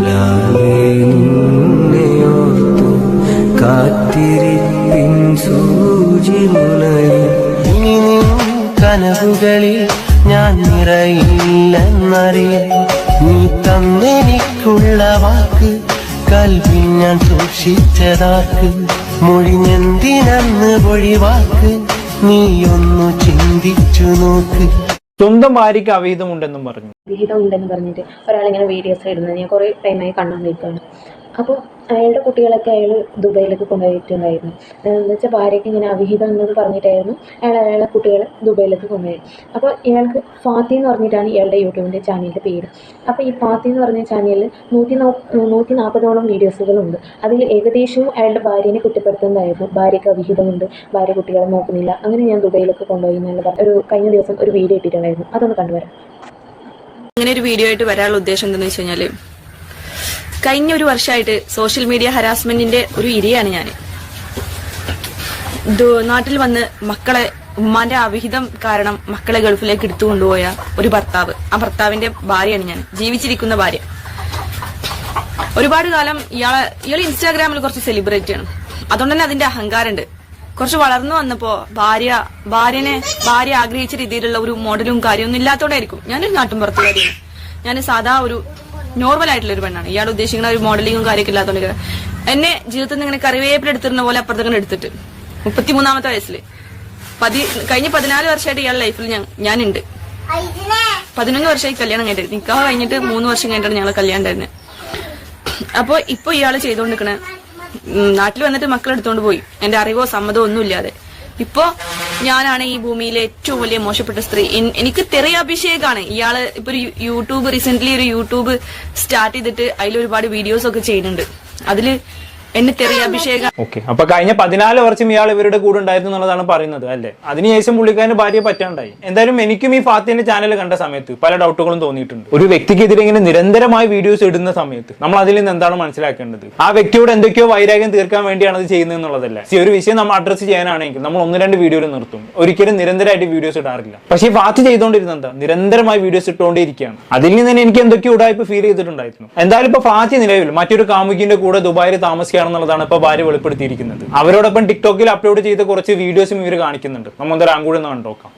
ഓമലാകെ നിന്നെയോർത്തു കാത്തിരിപ്പിൻ സൂചി മുനയിൽ ഇനി നിൻ കനവുകളിൽ ഞാൻ നിറയില്ലെന്നറിയാം. നീ തന്നെനിക്കുള്ള വാക്ക് കൽവിൽ ഞാൻ സൂക്ഷിച്ചതാക്ക്. മൊഴിഞ്ഞെന്തിനന്ന് ഒഴിവാക്ക് നീയൊന്നു ചിന്തിച്ചു നോക്ക്. സ്വന്തം ഭാര്യയ്ക്ക് അവഹിതമുണ്ടെന്നും പറഞ്ഞു. വിഹിതം ഉണ്ടെന്ന് പറഞ്ഞിട്ട് ഒരാളിങ്ങനെ വീഡിയോസ് ഇടുന്നത്. ഞാൻ കുറെ ടൈമായി കണ്ടുകൊണ്ടിരിക്കുകയാണ് അപ്പോൾ അയാളുടെ കുട്ടികളൊക്കെ അയാൾ ദുബൈയിലേക്ക് കൊണ്ടുപോയിട്ടുണ്ടായിരുന്നു. എന്ന് വെച്ചാൽ ഭാര്യയ്ക്ക് ഇങ്ങനെ അവിഹിതം എന്നത് പറഞ്ഞിട്ടായിരുന്നു അയാൾ അയാളെ കുട്ടികളെ ദുബൈയിലേക്ക് കൊണ്ടുപോയി അപ്പോൾ ഇയാൾക്ക് ഫാത്തി എന്ന് പറഞ്ഞിട്ടാണ് ഇയാളുടെ യൂട്യൂബിന്റെ ചാനലിന്റെ പേര്. അപ്പോൾ ഈ ഫാത്തി എന്ന് പറഞ്ഞ ചാനലിൽ നൂറ്റി നൂറ്റി നാൽപ്പതോളം വീഡിയോസുകളുണ്ട്. അതിൽ ഏകദേശവും അയാളുടെ ഭാര്യനെ കുറ്റപ്പെടുത്തുന്നതായിരുന്നു. ഭാര്യയ്ക്ക് അവിഹിതമുണ്ട് ഭാര്യ കുട്ടികളെ നോക്കുന്നില്ല അങ്ങനെ ഞാൻ ദുബൈയിലേക്ക് കൊണ്ടുപോയി എന്നുള്ള ഒരു കഴിഞ്ഞ ദിവസം ഒരു വീഡിയോ ഇട്ടിട്ടുണ്ടായിരുന്നു. അതൊന്ന് കണ്ടുവരാം. അങ്ങനെ ഒരു വീഡിയോ ആയിട്ട് വരാനുള്ള ഉദ്ദേശം എന്താണെന്ന് വെച്ച് കഴിഞ്ഞാൽ കഴിഞ്ഞ ഒരു വർഷമായിട്ട് സോഷ്യൽ മീഡിയ ഹരാസ്മെന്റിന്റെ ഒരു ഇരയാണ് ഞാൻ നാട്ടിൽ വന്ന് മക്കളെ ഉമ്മാന്റെ അവിഹിതം കാരണം മക്കളെ ഗൾഫിലേക്ക് എടുത്തു കൊണ്ടുപോയ ഒരു ഭർത്താവ്. ആ ഭർത്താവിന്റെ ഭാര്യയാണ് ഞാൻ. ജീവിച്ചിരിക്കുന്ന ഭാര്യ. ഒരുപാട് കാലം ഇയാളെ ഇയാൾ ഇൻസ്റ്റാഗ്രാമിൽ കുറച്ച് സെലിബ്രേറ്റ് ആണ്. അതുകൊണ്ട് തന്നെ അതിന്റെ അഹങ്കാരമുണ്ട്. കുറച്ച് വളർന്നു വന്നപ്പോ ഭാര്യ ഭാര്യനെ ഭാര്യ ആഗ്രഹിച്ച രീതിയിലുള്ള ഒരു മോഡലും കാര്യമൊന്നും ഇല്ലാത്തോണ്ടായിരിക്കും. ഞാനൊരു നാട്ടിൻ പുറത്തുകാരിയാണ് ഞാൻ സാധാ ഒരു നോർമൽ ആയിട്ടുള്ള ഒരു പെണ്ണാണ്. ഇയാൾ ഉദ്ദേശിക്കുന്ന ഒരു മോഡലിങ്ങും കാര്യമൊക്കെ ഇല്ലാത്തതുകൊണ്ട് എന്നെ ജീവിതത്തിൽ നിന്ന് ഇങ്ങനെ കറിവേപ്പില എടുത്തിരുന്ന പോലെ അപ്പുറത്തേക്ക് എടുത്തിട്ട്. മുപ്പത്തിമൂന്നാമത്തെ വയസ്സിൽ പതി കഴിഞ്ഞ പതിനാല് വർഷമായിട്ട് ഇയാളുടെ ലൈഫിൽ ഞാൻ ഞാനുണ്ട്. പതിനൊന്ന് വർഷമായി കല്യാണം കഴിഞ്ഞിട്ട്. നിക്കാ കഴിഞ്ഞിട്ട് മൂന്ന് വർഷം കഴിഞ്ഞിട്ടാണ് ഞങ്ങൾ കല്യാണം ഉണ്ടായിരുന്നത് അപ്പൊ ഇപ്പൊ ഇയാൾ ചെയ്തോണ്ടിരിക്കണേ നാട്ടിൽ വന്നിട്ട് മക്കളെടുത്തോണ്ട് പോയി. എന്റെ അറിവോ സമ്മതമോ ഒന്നുമില്ലാതെ. ഇപ്പോ ഞാനാണ് ഈ ഭൂമിയിലെ ഏറ്റവും വലിയ മോശപ്പെട്ട സ്ത്രീ. എനിക്ക് തെറിയ അഭിഷേകാണ്. ഇയാൾ ഇപ്പൊ ഒരു യൂട്യൂബ് റീസെന്റ് ഒരു യൂട്യൂബ് സ്റ്റാർട്ട് ചെയ്തിട്ട് അതിൽ ഒരുപാട് വീഡിയോസ് ഒക്കെ ചെയ്യുന്നുണ്ട്. അതിൽ എന്നെ തെറിയ അഭിഷേക ഓക്കെ. അപ്പൊ കഴിഞ്ഞ പതിനാല് വർഷം ഇയാൾ ഇവരുടെ കൂടെ ഉണ്ടായിരുന്നു എന്നുള്ളതാണ് പറയുന്നത് അല്ലേ? അതിനുശേഷം പുള്ളിക്കാരന് ഭാര്യ പറ്റാണ്ടായി. എന്തായാലും എനിക്കും ഈ ഫാത്തിന്റെ ചാനൽ കണ്ട സമയത്ത് പല ഡൗട്ടുകളും തോന്നിയിട്ടുണ്ട്. ഒരു വ്യക്തിക്കെതിരെ ഇങ്ങനെ നിരന്തരമായി വീഡിയോസ് ഇടുന്ന സമയത്ത് നമ്മൾ അതിൽ നിന്ന് എന്താണ് മനസ്സിലാക്കേണ്ടത്? ആ വ്യക്തിയോട് എന്തൊക്കെയോ വൈരാഗ്യം തീർക്കാൻ വേണ്ടിയാണ് അത് ചെയ്യുന്നത് എന്നുള്ളതല്ല? ഒരു വിഷയം നമ്മൾ അഡ്രസ്സ് ചെയ്യാനാണെങ്കിൽ നമ്മൾ ഒന്ന് രണ്ട് വീഡിയോയിൽ നിർത്തും. ഒരിക്കലും നിരന്തരമായിട്ട് വീഡിയോസ് ഇടാറില്ല. പക്ഷേ ഫാത്തി ചെയ്തുകൊണ്ടിരുന്നത് എന്താ? നിരന്തരമായി വീഡിയോസ് ഇട്ടുകൊണ്ടിരിക്കുകയാണ്. അതിൽ നിന്ന് തന്നെ എനിക്ക് എന്തൊക്കെയോ ഉടായ്പ ഫീൽ ചെയ്തിട്ടുണ്ടായിരുന്നു. എന്തായാലും ഇപ്പൊ ഫാത്തി നിലവിൽ മറ്റൊരു കാമുകിന്റെ കൂടെ ദുബായിൽ താമസിക്കുകയാണെന്നുള്ളതാണ് ഇപ്പൊ ഭാര്യ വെളിപ്പെടുത്തിയിരിക്കുന്നത്. അവരോടൊപ്പം ടിക്ടോക്കിൽ അപ്ലോഡ് ചെയ്ത കുറച്ച് വീഡിയോസും ഇവർ കാണിക്കുന്നുണ്ട്. നമ്മുടെ റാങ്കൂടെ ഒന്ന് കണ്ടോക്കാം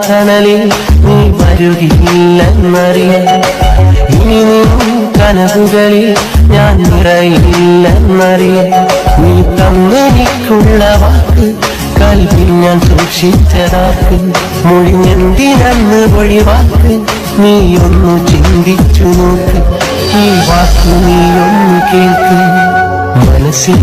മരത്തണലിൽ നീ വരുകയില്ലെന്നറിയ ഇനി നീ കനവുകളിൽ ഞാൻ നിറയില്ലെന്നറിയാം. നീ തന്നെനിക്കുള്ള വാക്ക് കൽവിൽ ഞാൻ സൂക്ഷിച്ചതാക്ക്. മൊഴിഞ്ഞെന്തിനന്ന് ഒഴിവാക്ക് നീ ഒന്ന് ചിന്തിച്ചു നോക്ക്. ഈ വാക്ക് നീ ഒന്ന് കേൾക്ക്. മനസ്സിൽ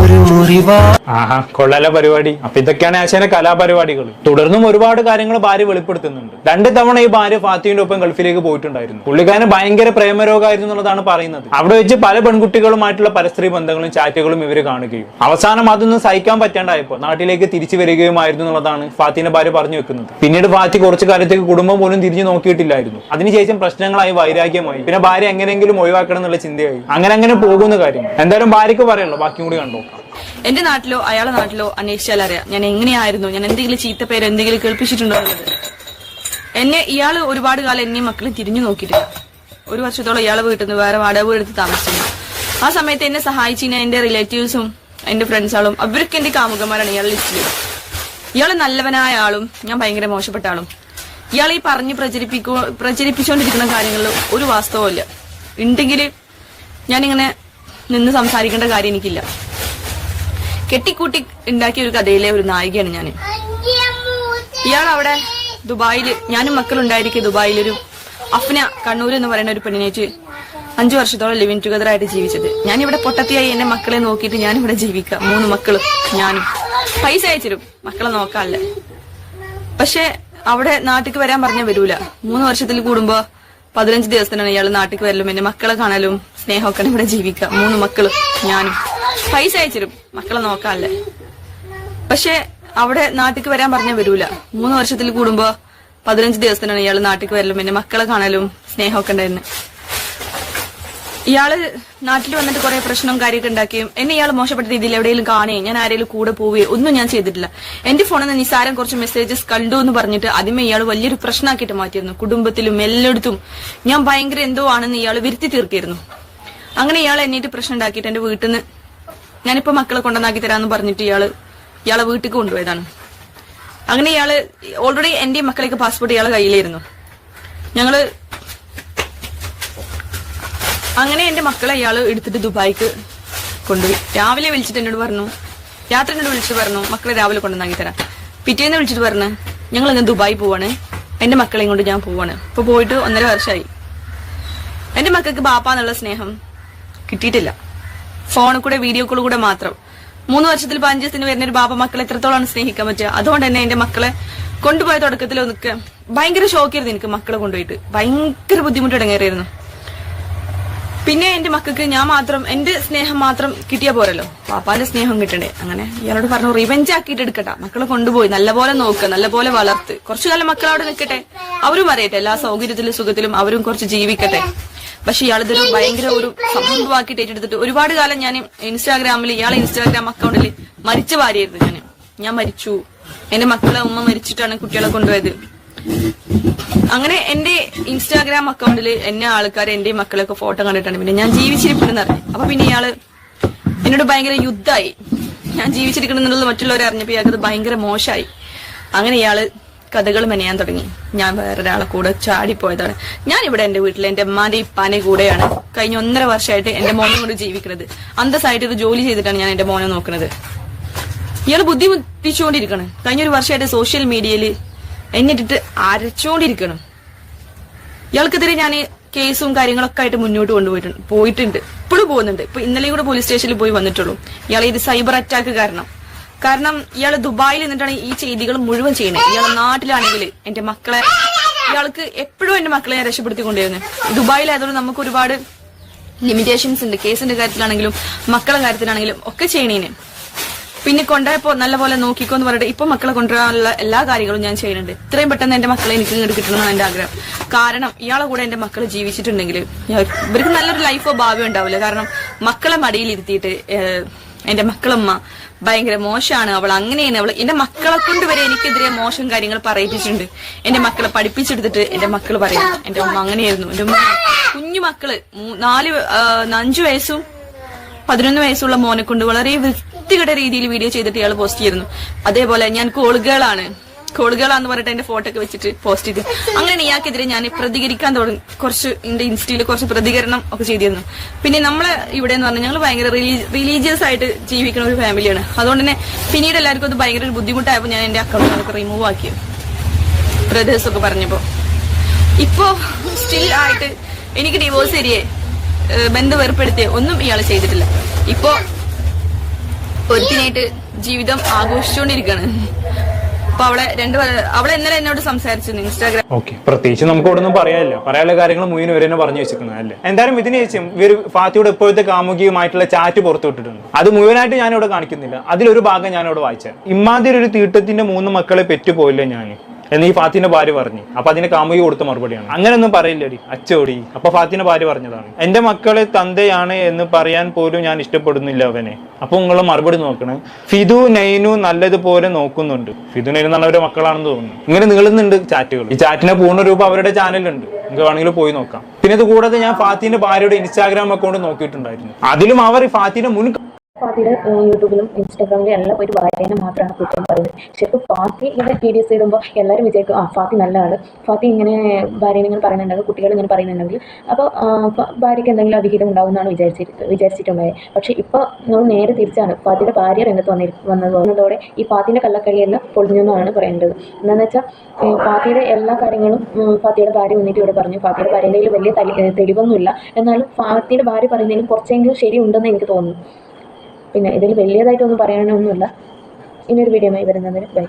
ഒരു മുറിവാ ആഹാ കൊള്ളല പരിപാടി അപ്പൊ ഇതൊക്കെയാണ് ആശാന്റെ കലാപരിപാടികൾ തുടർന്നും ഒരുപാട് കാര്യങ്ങൾ ഭാര്യ വെളിപ്പെടുത്തുന്നുണ്ട്. രണ്ട് തവണ ഈ ഭാര്യ ഫാത്തിയുടെ ഒപ്പം ഗൾഫിലേക്ക് പോയിട്ടുണ്ടായിരുന്നു. പുള്ളിക്കാരന് ഭയങ്കര പ്രേമരോഗമായിരുന്നു എന്നുള്ളതാണ് പറയുന്നത്. അവിടെ വെച്ച് പല പെൺകുട്ടികളുമായിട്ടുള്ള പരസ്ത്രീ ബന്ധങ്ങളും ചാറ്റുകളും ഇവർ കാണുകയും അവസാനം അതൊന്നും സഹിക്കാൻ പറ്റാണ്ടായപ്പോൾ നാട്ടിലേക്ക് തിരിച്ചു വരികയുമായിരുന്നു എന്നുള്ളതാണ് ഫാത്തിന്റെ ഭാര്യ പറഞ്ഞു വെക്കുന്നത്. പിന്നീട് ഫാത്തി കുറച്ചു കാലത്തേക്ക് കുടുംബം പോലും തിരിഞ്ഞു നോക്കിയിട്ടില്ലായിരുന്നു. അതിനുശേഷം പ്രശ്നങ്ങളായി വൈരാഗ്യമായി. പിന്നെ ഭാര്യ എങ്ങനെയെങ്കിലും ഒഴിവാക്കണം എന്നുള്ള ചിന്തയായി. അങ്ങനെ അങ്ങനെ പോകുന്ന കാര്യം. എന്തായാലും ഭാര്യക്ക് പറയുള്ളൂ ബാക്കിയും കൂടി കണ്ടോ എന്റെ നാട്ടിലോ അയാളെ നാട്ടിലോ അന്വേഷിച്ചാൽ അറിയാം. ഞാൻ എങ്ങനെയായിരുന്നു? ഞാൻ എന്തെങ്കിലും ചീത്തപ്പേര് എന്തെങ്കിലും കേൾപ്പിച്ചിട്ടുണ്ടോ എന്നുള്ളത്. എന്നെ ഇയാൾ ഒരുപാട് കാലം എന്നെയും മക്കളെ തിരിഞ്ഞു നോക്കിയിട്ടില്ല. ഒരു വർഷത്തോളം ഇയാളെ വീട്ടിൽ നിന്ന് വേറെ വാടക വീടെടുത്ത് താമസിച്ചിരുന്നു. ആ സമയത്ത് എന്നെ സഹായിച്ചിരുന്ന എന്റെ റിലേറ്റീവ്സും എന്റെ ഫ്രണ്ട്സുകളും അവർക്ക് എന്റെ കാമുകന്മാരാണ് ഇയാൾ ലിസ്റ്റിൽ ഇയാൾ നല്ലവനായ ആളും ഞാൻ ഭയങ്കര മോശപ്പെട്ട ആളും. ഇയാൾ ഈ പറഞ്ഞ് പ്രചരിപ്പിക്കു പ്രചരിപ്പിച്ചുകൊണ്ടിരിക്കുന്ന കാര്യങ്ങളിൽ ഒരു വാസ്തവമില്ല ഉണ്ടെങ്കിൽ ഞാനിങ്ങനെ നിന്ന് സംസാരിക്കേണ്ട കാര്യം എനിക്കില്ല. കെട്ടിക്കൂട്ടി ഉണ്ടാക്കിയ ഒരു കഥയിലെ ഒരു നായികയാണ് ഞാൻ ഇയാൾ അവിടെ ദുബായിൽ ഞാനും മക്കളുണ്ടായിരിക്കും ദുബായിലൊരു അഫ്ന കണ്ണൂർ എന്ന് പറയുന്ന ഒരു പെണ്ണിനേറ്റ് അഞ്ചു വർഷത്തോളം ലിവിങ് ടുഗദർ ആയിട്ട് ജീവിച്ചത്. ഇവിടെ പൊട്ടത്തിയായി എന്റെ മക്കളെ നോക്കിയിട്ട് ഇവിടെ ജീവിക്കാം. മൂന്ന് മക്കളും ഞാനും. പൈസ അയച്ചിരും. മക്കളെ നോക്കാല്ലേ. പക്ഷെ അവിടെ നാട്ടിക്ക് വരാൻ പറഞ്ഞ വരൂല. മൂന്ന് വർഷത്തിൽ കൂടുമ്പോ പതിനഞ്ച് ദിവസത്തിനാണ് ഇയാൾ നാട്ടിക്ക് വരലും. എന്റെ മക്കളെ കാണലും സ്നേഹമൊക്കെ ഇവിടെ ജീവിക്കാം. മൂന്ന് മക്കളും ഞാനും. പൈസ അയച്ചിരും. മക്കളെ നോക്കാല്ലേ. പക്ഷെ അവിടെ നാട്ടിക്ക് വരാൻ പറഞ്ഞ വരൂല. മൂന്ന് വർഷത്തിൽ കൂടുമ്പോ പതിനഞ്ച് ദിവസത്തിനാണ് ഇയാൾ നാട്ടിക്ക് വരലും. പിന്നെ മക്കളെ കാണലും സ്നേഹമൊക്കെ ഉണ്ടായിരുന്നു. ഇയാൾ നാട്ടിൽ വന്നിട്ട് കുറെ പ്രശ്നവും കാര്യമൊക്കെ ഉണ്ടാക്കിയും എന്നെ ഇയാൾ മോശപ്പെട്ട രീതിയിൽ എവിടെയെങ്കിലും കാണുകയും ഞാൻ ആരെങ്കിലും കൂടെ പോവുകയും ഒന്നും ഞാൻ ചെയ്തിട്ടില്ല. എന്റെ ഫോണിൽ നിന്ന് നിസാരം കുറച്ച് മെസ്സേജസ് കണ്ടു എന്ന് പറഞ്ഞിട്ട് ആദ്യമേ ഇയാൾ വലിയൊരു പ്രശ്നമാക്കിയിട്ട് മാറ്റിയിരുന്നു. കുടുംബത്തിലും എല്ലായിടത്തും. ഞാൻ ഭയങ്കര എന്തോ ആണെന്ന് ഇയാൾ വരുത്തി തീർക്കിയിരുന്നു അങ്ങനെ ഇയാൾ എന്നിട്ട് പ്രശ്നം ഉണ്ടാക്കിയിട്ട് എന്റെ വീട്ടിൽ നിന്ന് ഞാനിപ്പോ മക്കളെ കൊണ്ടുവന്നാക്കി തരാന്ന് പറഞ്ഞിട്ട് ഇയാൾ ഇയാളെ വീട്ടിൽ കൊണ്ടുപോയതാണ്. അങ്ങനെ ഇയാൾ ഓൾറെഡി എന്റെ മക്കളേക്ക് പാസ്പോർട്ട് ഇയാളെ കയ്യിലായിരുന്നു. ഞങ്ങൾ അങ്ങനെ എന്റെ മക്കളെ ഇയാൾ എടുത്തിട്ട് ദുബായിക്ക് കൊണ്ടുപോയി. രാവിലെ വിളിച്ചിട്ട് എന്നോട് പറഞ്ഞു രാത്രി എന്നോട് വിളിച്ചിട്ട് പറഞ്ഞു മക്കളെ രാവിലെ കൊണ്ടുവന്നാക്കി തരാം. പിറ്റേന്ന് വിളിച്ചിട്ട് പറഞ്ഞു ഞങ്ങൾ ഇന്ന് ദുബായി പോവാണ്. എന്റെ മക്കളെയും കൊണ്ട് ഞാൻ പോവാണ്. ഇപ്പൊ പോയിട്ട് ഒന്നര വർഷമായി എന്റെ മക്കൾക്ക് ബാപ്പ എന്നുള്ള സ്നേഹം കിട്ടിയിട്ടില്ല. ഫോണിൽ കൂടെ വീഡിയോ കോൾ കൂടെ മാത്രം. മൂന്ന് വർഷത്തിൽ പതിനഞ്ച് ദിവസത്തിന് വരുന്ന ഒരു ബാബ മക്കളെ എത്രത്തോളം സ്നേഹിക്കാൻ പറ്റുക? അതുകൊണ്ട് തന്നെ എന്റെ മക്കളെ കൊണ്ടുപോയ തുടക്കത്തിൽ നിൽക്കുക ഭയങ്കര ഷോക്കായിരുന്നു എനിക്ക് മക്കളെ കൊണ്ടുപോയിട്ട്. ഭയങ്കര ബുദ്ധിമുട്ട് ഇടങ്ങേറിയിരുന്നു. പിന്നെ എന്റെ മക്കൾക്ക് ഞാൻ മാത്രം എന്റെ സ്നേഹം മാത്രം കിട്ടിയാ പോരല്ലോ. പാപ്പാന്റെ സ്നേഹം കിട്ടണ്ടേ? അങ്ങനെ ഇയാളോട് പറഞ്ഞു റിവെഞ്ച് ആക്കിയിട്ട് എടുക്കട്ടെ മക്കളെ കൊണ്ടുപോയി. നല്ലപോലെ നോക്ക് നല്ലപോലെ വളർത്ത്. കുറച്ചു കാലം മക്കൾ നിൽക്കട്ടെ. അവരും അറിയട്ടെ എല്ലാ സൗകര്യത്തിലും സുഖത്തിലും അവരും കുറച്ച് ജീവിക്കട്ടെ. പക്ഷെ ഇയാളിതൊരു ഭയങ്കര ഒരു സംഭവമാക്കിയിട്ട് ഏറ്റെടുത്തിട്ട് ഒരുപാട് കാലം ഞാൻ ഇൻസ്റ്റാഗ്രാമിൽ ഇയാളെ ഇൻസ്റ്റാഗ്രാം അക്കൗണ്ടിൽ മരിച്ച ഭാര്യയായിരുന്നു ഞാൻ. ഞാൻ മരിച്ചു. എന്റെ മക്കളെ ഉമ്മ മരിച്ചിട്ടാണ് കുട്ടികളെ കൊണ്ടുപോയത്. അങ്ങനെ എന്റെ ഇൻസ്റ്റാഗ്രാം അക്കൗണ്ടിൽ എന്നെ ആൾക്കാർ എന്റെ മക്കളൊക്കെ ഫോട്ടോ കണ്ടിട്ടാണ് പിന്നെ ഞാൻ ജീവിച്ചിരിപ്പുണ്ടെന്ന് അറിഞ്ഞു. അപ്പൊ പിന്നെ ഇയാൾ എന്നോട് ഭയങ്കര യുദ്ധമായി ഞാൻ ജീവിച്ചിരിക്കണമെന്നുള്ളത് മറ്റുള്ളവരെ അറിഞ്ഞപ്പോ ഇയാൾക്ക് ഭയങ്കര മോശമായി. അങ്ങനെ ഇയാൾ കഥകൾ മെനയാൻ തുടങ്ങി. ഞാൻ വേറൊരാളെ കൂടെ ചാടിപ്പോയതാണ്. ഞാൻ ഇവിടെ എന്റെ വീട്ടിൽ എന്റെ അമ്മാന്റെ ഇപ്പാന്റെ കൂടെയാണ് കഴിഞ്ഞ ഒന്നര വർഷമായിട്ട് എന്റെ മോനെ കൊണ്ട് ജീവിക്കുന്നത്. അന്തസ്സായിട്ട് ഒരു ജോലി ചെയ്തിട്ടാണ് ഞാൻ എന്റെ മോനെ നോക്കുന്നത്. ഇയാൾ ബുദ്ധിമുട്ടിച്ചുകൊണ്ടിരിക്കണം. കഴിഞ്ഞ ഒരു വർഷമായിട്ട് സോഷ്യൽ മീഡിയയിൽ എന്നിട്ടിട്ട് അരച്ചോണ്ടിരിക്കണം. ഇയാൾക്കെതിരെ ഞാൻ കേസും കാര്യങ്ങളൊക്കെ ആയിട്ട് മുന്നോട്ട് കൊണ്ടുപോയിട്ടുണ്ട്. പോയിട്ടുണ്ട്. ഇപ്പോഴും പോകുന്നുണ്ട്. ഇപ്പൊ ഇന്നലെയും കൂടെ പോലീസ് സ്റ്റേഷനിൽ പോയി വന്നിട്ടുള്ളൂ. ഇയാൾ ഇത് സൈബർ അറ്റാക്ക് കാരണം. കാരണം ഇയാൾ ദുബായിൽ നിന്നിട്ടാണ് ഈ ചെയ്തികൾ മുഴുവൻ ചെയ്യുന്നത്. ഇയാൾ നാട്ടിലാണെങ്കിൽ എന്റെ മക്കളെ ഇയാൾക്ക് എപ്പോഴും എന്റെ മക്കളെ ഞാൻ ദുബായിൽ ദുബായിലായതുകൊണ്ട് നമുക്ക് ഒരുപാട് ലിമിറ്റേഷൻസ് ഉണ്ട്. കേസിന്റെ കാര്യത്തിലാണെങ്കിലും മക്കളെ കാര്യത്തിലാണെങ്കിലും ഒക്കെ ചെയ്യണേന്. പിന്നെ കൊണ്ടുപോയപ്പോ നല്ലപോലെ നോക്കിക്കോ എന്ന് പറഞ്ഞിട്ട് ഇപ്പൊ മക്കളെ കൊണ്ടുവരാനുള്ള എല്ലാ കാര്യങ്ങളും ഞാൻ ചെയ്യുന്നുണ്ട്. ഇത്രയും പെട്ടെന്ന് എന്റെ മക്കളെ എനിക്ക് ഇങ്ങോട്ട് കിട്ടണമെന്നാണ് എന്റെ ആഗ്രഹം. കാരണം ഇയാളെ കൂടെ എന്റെ മക്കൾ ജീവിച്ചിട്ടുണ്ടെങ്കിൽ ഇവർക്ക് നല്ലൊരു ലൈഫോ ഭാവിയോ ഉണ്ടാവില്ല. കാരണം മക്കളെ മടിയിൽ ഇരുത്തിയിട്ട് എന്റെ മക്കളമ്മ ഭയങ്കര മോശമാണ്. അവൾ അങ്ങനെയാണ്. അവൾ എന്റെ മക്കളെ കൊണ്ട് വരെ എനിക്കെതിരെ മോശം കാര്യങ്ങൾ പറയിപ്പിച്ചിട്ടുണ്ട്. എന്റെ മക്കളെ പഠിപ്പിച്ചെടുത്തിട്ട് എന്റെ മക്കൾ പറയും എന്റെ ഉമ്മ അങ്ങനെയായിരുന്നു. എന്റെ ഉമ്മ കുഞ്ഞു മക്കൾ. നാല് അഞ്ചു വയസ്സും പതിനൊന്ന് വയസ്സുള്ള മോനെ കൊണ്ട് വളരെ വൃത്തികെട്ട രീതിയിൽ വീഡിയോ ചെയ്തിട്ട് ഇയാൾ പോസ്റ്റ് ചെയ്യുന്നു. അതേപോലെ ഞാൻ കോളുകളാണ് കോളുകളാന്ന് പറഞ്ഞിട്ട് എന്റെ ഫോട്ടോ ഒക്കെ വെച്ചിട്ട് പോസ്റ്റ് ചെയ്തു. അങ്ങനെ ഇയാൾക്കെതിരെ ഞാൻ പ്രതികരിക്കാൻ തുടങ്ങി. കുറച്ച് എന്റെ ഇൻസ്റ്റയിൽ കുറച്ച് പ്രതികരണം ഒക്കെ ചെയ്തിരുന്നു. പിന്നെ നമ്മളെ ഇവിടെ എന്ന് പറഞ്ഞാൽ ഞങ്ങൾ ഭയങ്കര റിലീജിയസ് ആയിട്ട് ജീവിക്കുന്ന ഒരു ഫാമിലിയാണ് അതുകൊണ്ട് തന്നെ പിന്നീട് എല്ലാവർക്കും അത് ഭയങ്കര ഒരു ബുദ്ധിമുട്ടായപ്പോൾ ഞാൻ എന്റെ അക്കൗണ്ട് റിമൂവ് ആക്കി. ബ്രദേഴ്സ് ഒക്കെ പറഞ്ഞപ്പോ. ഇപ്പോ സ്റ്റിൽ ആയിട്ട് എനിക്ക് ഡിവോഴ്സ് തരികയെ ബന്ധം ഏർപ്പെടുത്തിയ ഒന്നും ഇയാൾ ചെയ്തിട്ടില്ല. ഇപ്പോ ഒരുത്തിനായിട്ട് ജീവിതം ആഘോഷിച്ചുകൊണ്ടിരിക്കാണ് അപ്പൊ അവളെ രണ്ട് അവളെ ഇന്നലെ എന്നോട് സംസാരിച്ചിരുന്നു ഇൻസ്റ്റാഗ്രാം ഓക്കെ. പ്രത്യേകിച്ച് നമുക്ക് ഒന്നും പറയാനില്ല. പറയാനുള്ള കാര്യങ്ങൾ മുയിന് വരെ തന്നെ പറഞ്ഞു വെച്ചിരിക്കുന്നത് അല്ലേ? എന്തായാലും ഇതിന് ചേച്ചി ഇവർ ഫാത്തിയുടെ ഇപ്പോഴത്തെ കാമുകിയുമായിട്ടുള്ള ചാറ്റ് പുറത്തു വിട്ടിട്ടുണ്ട്. അത് മുഴുവനായിട്ട് ഞാനിവിടെ കാണിക്കുന്നില്ല. അതിലൊരു ഭാഗം ഞാനിവിടെ വായിച്ചത് ഇമാതിരി ഒരു തീട്ടത്തിന്റെ മൂന്ന് മക്കളെ പെറ്റുപോയില്ല ഞാൻ എന്ന് ഈ ഫാത്തിന്റെ ഭാര്യ പറഞ്ഞു. അപ്പൊ അതിന് കാമുകി കൊടുത്ത മറുപടിയാണ്. അങ്ങനെയൊന്നും പറയില്ലടി. അച്ചോടി. അപ്പൊ ഫാത്തിന്റെ ഭാര്യ പറഞ്ഞതാണ്. എന്റെ മക്കളെ തന്തയാണ് എന്ന് പറയാൻ പോലും ഞാൻ ഇഷ്ടപ്പെടുന്നില്ല അവനെ. അപ്പൊ നിങ്ങൾ മറുപടി നോക്കണേ. ഫിദു നൈനു നല്ലതുപോലെ നോക്കുന്നുണ്ട്. ഫിദു നൈനു നല്ലവരുടെ മക്കളാണെന്ന് തോന്നുന്നു. ഇങ്ങനെ നീളുന്നുണ്ട് ചാറ്റുകൾ. ഈ ചാറ്റിനെ പൂർണ രൂപം അവരുടെ ചാനലുണ്ട് നിങ്ങൾക്ക് വേണമെങ്കിൽ പോയി നോക്കാം. പിന്നെ ഇത് കൂടാതെ ഞാൻ ഫാത്തിന്റെ ഭാര്യയുടെ ഇൻസ്റ്റാഗ്രാം അക്കൗണ്ട് നോക്കിയിട്ടുണ്ടായിരുന്നു. അതിലും അവർ ഫാത്തിന്റെ മുൻ ഏഹ്, യൂട്യൂബിലും ഇൻസ്റ്റാഗ്രാമിലും എല്ലാം പോയിട്ട് വായന മാത്രമാണ് കുറ്റം പറയുന്നത്. ശരിക്കും ഫാത്തി ഇങ്ങനെ വീഡിയോസ് ഇടുമ്പോൾ എല്ലാവരും വിചാരിക്കും ആ ഫാത്തി നല്ല ആൾ ഫാത്തി ഇങ്ങനെ ഭാര്യനെ ഇങ്ങനെ പറയുന്നുണ്ടെങ്കിൽ കുട്ടികൾ ഇങ്ങനെ പറയുന്നുണ്ടെങ്കിൽ അപ്പോൾ ഭാര്യയ്ക്ക് എന്തെങ്കിലും അവിഹിതം ഉണ്ടാവുമെന്നാണ് വിചാരിച്ചിട്ട് വിചാരിച്ചിട്ടുണ്ടായത് പക്ഷേ ഇപ്പോൾ നമ്മൾ നേരെ തിരിച്ചാണ് ഫാത്തിയുടെ ഭാര്യ രംഗത്ത് വന്നി വന്നത് വന്നതോടെ ഈ ഫാത്തിന്റെ കള്ളക്കളിയെല്ലാം പൊളിഞ്ഞു എന്നാണ് പറയേണ്ടത് എന്താണെന്ന് വെച്ചാൽ ഫാത്തിയുടെ എല്ലാ കാര്യങ്ങളും ഫാത്തിയുടെ ഭാര്യ വന്നിട്ട് ഇവിടെ പറഞ്ഞു. ഫാത്തിയുടെ എന്തെങ്കിലും വലിയ തെളിവൊന്നുമില്ല. എന്നാലും ഫാത്തിയുടെ ഭാര്യ പറയുന്നതിലും കുറച്ചെങ്കിലും ശരിയുണ്ടെന്ന് എനിക്ക് തോന്നുന്നു. പിന്നെ ഇതിൽ വലിയതായിട്ടൊന്നും പറയാനൊന്നുമില്ല. ഇനിയൊരു വീഡിയോ വരുന്നതിന് ബൈ.